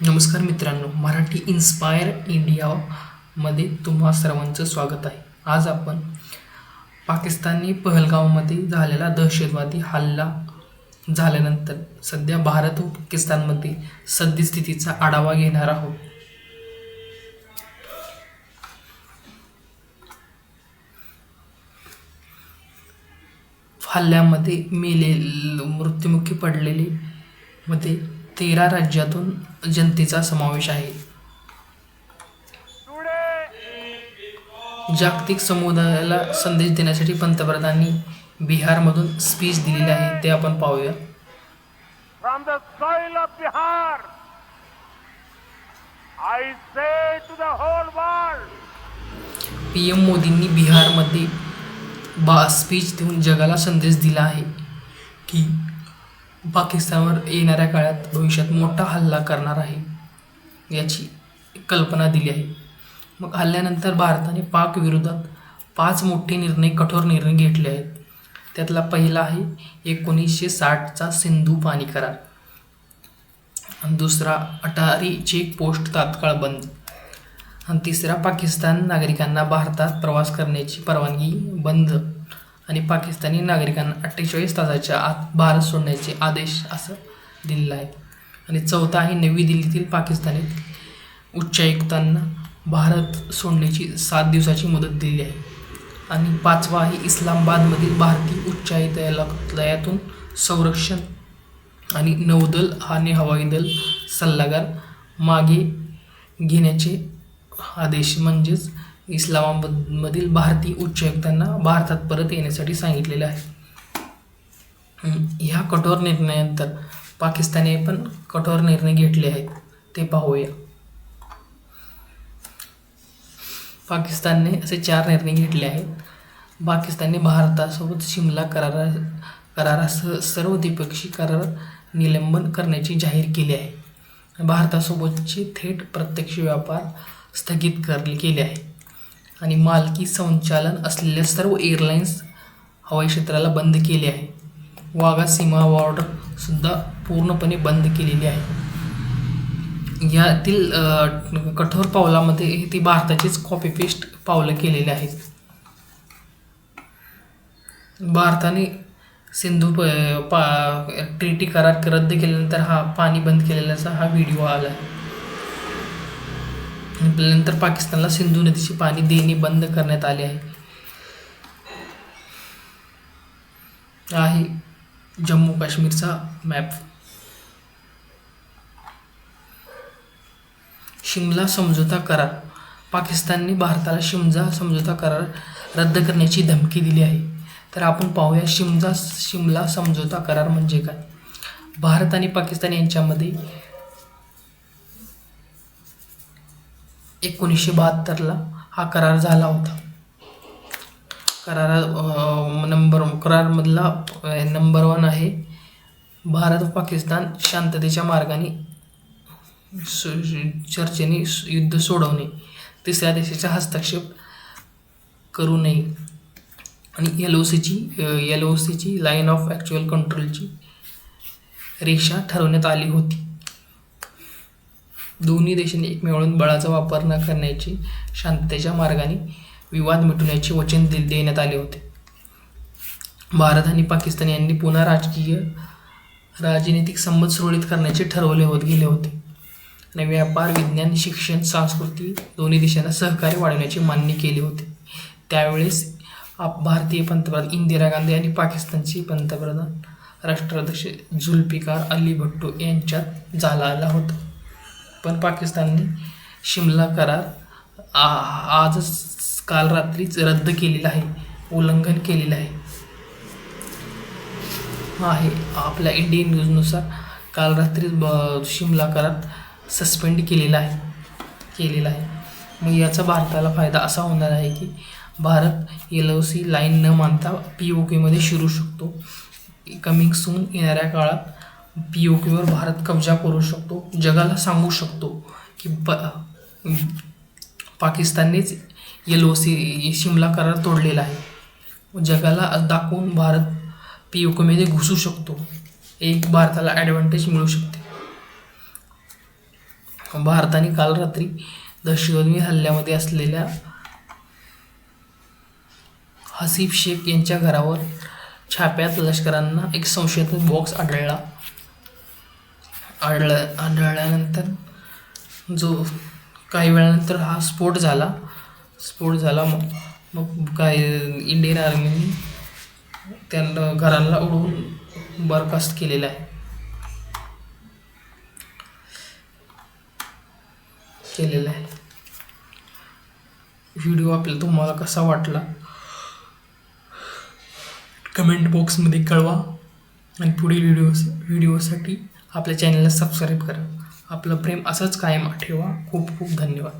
नमस्कार मित्रांनो मराठी इन्स्पायर इंडियामध्ये तुम्हा सर्वांचं स्वागत आहे. आज आपण पाकिस्तानी पहलगावमध्ये झालेला दहशतवादी हल्ला झाल्यानंतर सध्या भारत व पाकिस्तानमध्ये सद्यस्थितीचा आढावा घेणार आहोत. हल्ल्यामध्ये मेले मृत्युमुखी पडलेले मध्ये तेरा राज्यातून जनतेचा समावेश आहे. जागतिक समुदायाला संदेश देण्यासाठी पंतप्रधानांनी बिहारमधून स्पीच दिलेली आहे ते आपण पाहूया. From the soil of Bihar, I say to the whole world, P M मोदींनी बिहारमध्ये बा स्पीच देऊन जगाला संदेश दिला आहे की पाकिस्तानवर येणाऱ्या काळात भविष्यात मोठा हल्ला करणार आहे याची कल्पना दिली आहे. मग हल्ल्यानंतर भारताने पाक विरोधात पाच मोठे निर्णय कठोर निर्णय घेतले आहेत. त्यातला पहिला आहे एकोणीसशे साठचा सिंधू पाणी करार. आणि दुसरा अटारी चेक पोस्ट तात्काळ बंद. आणि तिसरा पाकिस्तान नागरिकांना भारतात प्रवास करण्याची परवानगी बंद. आणि पाकिस्तानी नागरिकांना अठ्ठेचाळीस तासाच्या आत भारत सोडण्याचे आदेश असं दिलेलं आहे. आणि चौथा आहे नवी दिल्लीतील पाकिस्तानी उच्चायुक्तांना भारत सोडण्याची सात दिवसाची मदत दिली आहे. आणि पाचवा आहे इस्लामाबादमधील भारतीय उच्चायुक्तालयातून संरक्षण आणि नौदल आणि हवाई दल सल्लागार मागे घेण्याचे आदेश म्हणजेच इस्लामाबादमधील भारतीय उच्चायुक्तांना भारतात परत येण्यासाठी सांगितलेले आहे. ह्या कठोर निर्णयानंतर पाकिस्ताने पण कठोर निर्णय घेतले आहेत. ते पाहूया. पाकिस्तानने असे चार निर्णय घेतले आहेत. पाकिस्तानने भारतासोबत शिमला करारा करारासह सर्व द्विपक्षीय करार निलंबन करण्याची जाहीर केली आहे. भारतासोबतचे थेट प्रत्यक्ष व्यापार स्थगित कर केले आहे. आणि मालकी संचालन असलेल्या सर्व एअरलाईन्स हवाई क्षेत्राला बंद केले आहे. वाघा सीमा बॉर्डरसुद्धा पूर्णपणे बंद केलेली आहे. यातील कठोर पावलामध्ये ती भारताचीच कॉपी पेस्ट पावलं केलेली आहेत. भारताने सिंधू प पा ट्रीटी करार रद्द केल्यानंतर हा पाणी बंद केलेल्याचा हा व्हिडिओ आला आहे नंतर पाकिस्तानला सिंधू नदीचे पाणी देणे बंद करण्यात आले आहे. आहे जम्मू काश्मीरचा मॅप शिमला समझोता करार. पाकिस्तानने भारताला शिमजा समझोता करार रद्द करण्याची धमकी दिली आहे. तर आपण पाहूया शिमजा शिमला समझोता करार म्हणजे काय? भारत आणि पाकिस्तान यांच्यामध्ये एकोणीसशे बहात्तरला हा करार झाला होता. करारा नंबर करारमधला नंबर वन आहे भारत व पाकिस्तान शांततेच्या मार्गाने सु- चर्चेने सु- युद्ध सोडवणे. तिसऱ्या देशाचा हस्तक्षेप करू नये. आणि एल ओ सीची एल ओ सीची लाईन ऑफ ॲक्च्युअल कंट्रोलची रेषा ठरवण्यात आली होती. दोन्ही देशांनी एकमेवळून बळाचा वापर न करण्याची शांततेच्या मार्गाने विवाद मिटवण्याचे वचन दे देण्यात आले होते. भारत आणि पाकिस्तान यांनी पुन्हा राजकीय राजनैतिक संबंध सुरळीत करण्याचे ठरवले होत गेले होते. आणि व्यापार विज्ञान शिक्षण संस्कृती दोन्ही देशांना सहकार्य वाढवण्याची मान्य केली होती. त्यावेळेस आप भारतीय पंतप्रधान इंदिरा गांधी आणि पाकिस्तानचे पंतप्रधान राष्ट्राध्यक्ष झुल्फिकार अली भट्टो यांच्यात झाला आला होता. पण पाकिस्तानने शिमला करार आ- आजच काल रात्रीच रद्द केलेला आहे उल्लंघन केलेलं आहे. आहे. आपल्या इंडियन न्यूजनुसार काल रात्रीच ब शिमला करार सस्पेंड केलेला आहे केलेला आहे. मग याचा भारताला फायदा असा होणार आहे की Bharat L O C line न मानता पी ओ केमध्ये शिरू शकतो. कमिंग सून येणाऱ्या काळात पी ओ केवर भारत कब्जा करू शकतो. जगाला सांगू शकतो की प पाकिस्ताननेच एल ओ सी शिमला करार तोडलेला आहे. जगाला दाखवून भारत पी ओ केमध्ये घुसू शकतो. एक भारताला ॲडव्हान्टेज मिळू शकते. भारताने काल रात्री दहशतवादी हल्ल्यामध्ये असलेल्या हसीफ शेख यांच्या घरावर छाप्यात लष्करांना एक संशयित बॉक्स आढळला. आढळ आढळल्यानंतर जो काही वेळानंतर हा स्फोट झाला स्फोट झाला मग मग काय इंडियन आर्मीने त्यांना घरांना उडवून बरखास्त केलेला आहे. केलेला आहे. व्हिडिओ आपल्याला तुम्हाला कसा वाटला? कमेंट बॉक्समध्ये कळवा. आणि पुढील व्हिडिओ व्हिडिओसाठी आपल्या चॅनलला सबस्क्राईब करा. आपलं प्रेम असंच कायम ठेवा. खूप खूप धन्यवाद.